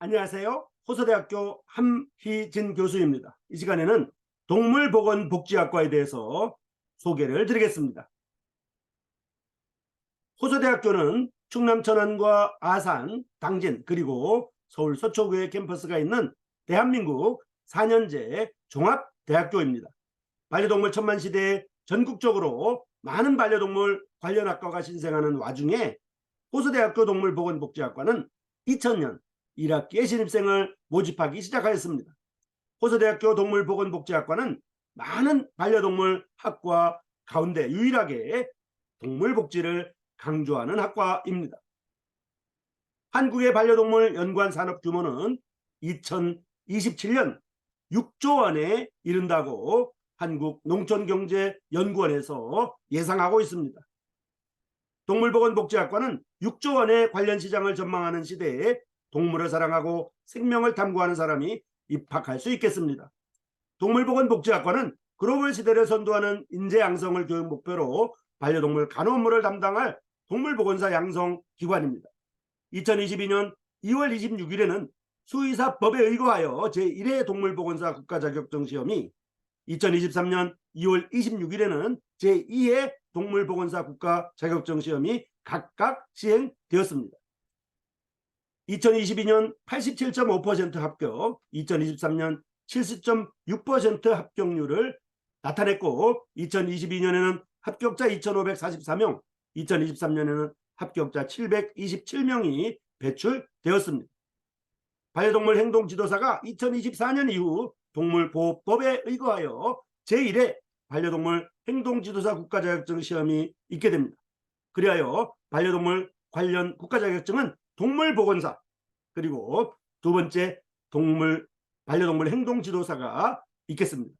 안녕하세요. 호서대학교 함희진 교수입니다. 이 시간에는 동물보건복지학과에 대해서 소개를 드리겠습니다. 호서대학교는 충남 천안과 아산, 당진 그리고 서울 서초구에 캠퍼스가 있는 대한민국 4년제 종합대학교입니다. 반려동물 천만 시대에 전국적으로 많은 반려동물 관련 학과가 신생하는 와중에 호서대학교 동물보건복지학과는 2000년 1학기에 신입생을 모집하기 시작하였습니다. 호서대학교 동물보건복지학과는 많은 반려동물 학과 가운데 유일하게 동물복지를 강조하는 학과입니다. 한국의 반려동물 연관 산업 규모는 2027년 6조 원에 이른다고 한국농촌경제연구원에서 예상하고 있습니다. 동물보건복지학과는 6조 원의 관련 시장을 전망하는 시대에 동물을 사랑하고 생명을 탐구하는 사람이 입학할 수 있겠습니다. 동물보건복지학과는 글로벌 시대를 선도하는 인재 양성을 교육 목표로 반려동물 간호 업무를 담당할 동물보건사 양성 기관입니다. 2022년 2월 26일에는 수의사법에 의거하여 제1회 동물보건사 국가자격증 시험이 2023년 2월 26일에는 제2회 동물보건사 국가자격증 시험이 각각 시행되었습니다. 2022년 87.5% 합격, 2023년 70.6% 합격률을 나타냈고 2022년에는 합격자 2,544명, 2023년에는 합격자 727명이 배출되었습니다. 반려동물 행동지도사가 2024년 이후 동물보호법에 의거하여 제1회 반려동물 행동지도사 국가자격증 시험이 있게 됩니다. 그리하여 반려동물 관련 국가자격증은 동물보건사 그리고 두 번째 동물 반려동물 행동지도사가 있겠습니다.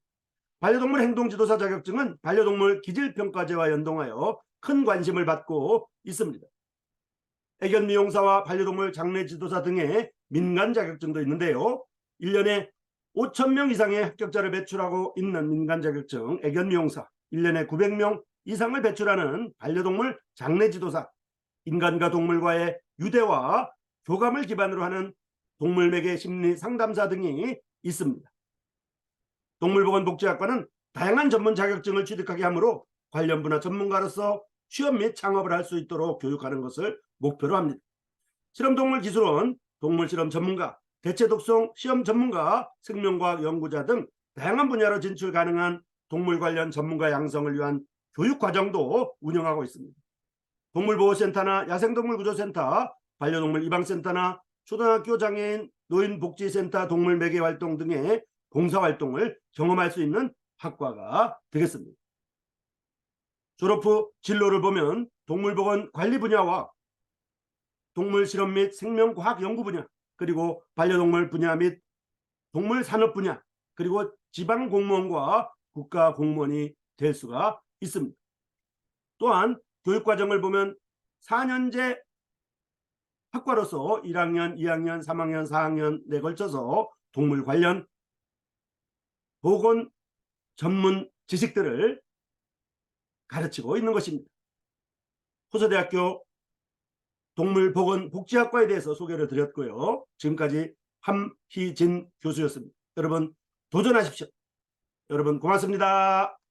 반려동물 행동지도사 자격증은 반려동물 기질평가제와 연동하여 큰 관심을 받고 있습니다. 애견 미용사와 반려동물 장례 지도사 등의 민간 자격증도 있는데요. 1년에 5천 명 이상의 합격자를 배출하고 있는 민간 자격증 애견 미용사, 1년에 900명 이상을 배출하는 반려동물 장례 지도사, 인간과 동물과의 유대와 교감을 기반으로 하는 동물매개 심리 상담사 등이 있습니다. 동물보건복지학과는 다양한 전문 자격증을 취득하게 하므로 관련 분야 전문가로서 취업 및 창업을 할 수 있도록 교육하는 것을 목표로 합니다. 실험동물 기술원, 동물실험 전문가, 대체독성 시험 전문가, 생명과학 연구자 등 다양한 분야로 진출 가능한 동물 관련 전문가 양성을 위한 교육 과정도 운영하고 있습니다. 동물보호센터나 야생동물구조센터, 반려동물 입양센터나 초등학교 장애인 노인복지센터 동물매개 활동 등의 봉사활동을 경험할 수 있는 학과가 되겠습니다. 졸업 후 진로를 보면 동물보건 관리 분야와 동물 실험 및 생명과학 연구 분야 그리고 반려동물 분야 및 동물 산업 분야 그리고 지방 공무원과 국가 공무원이 될 수가 있습니다. 또한 교육 과정을 보면 4년제 학과로서 1학년, 2학년, 3학년, 4학년에 걸쳐서 동물 관련 보건 전문 지식들을 가르치고 있는 것입니다. 호서대학교 동물보건복지학과에 대해서 소개를 드렸고요. 지금까지 함희진 교수였습니다. 여러분 도전하십시오. 여러분 고맙습니다.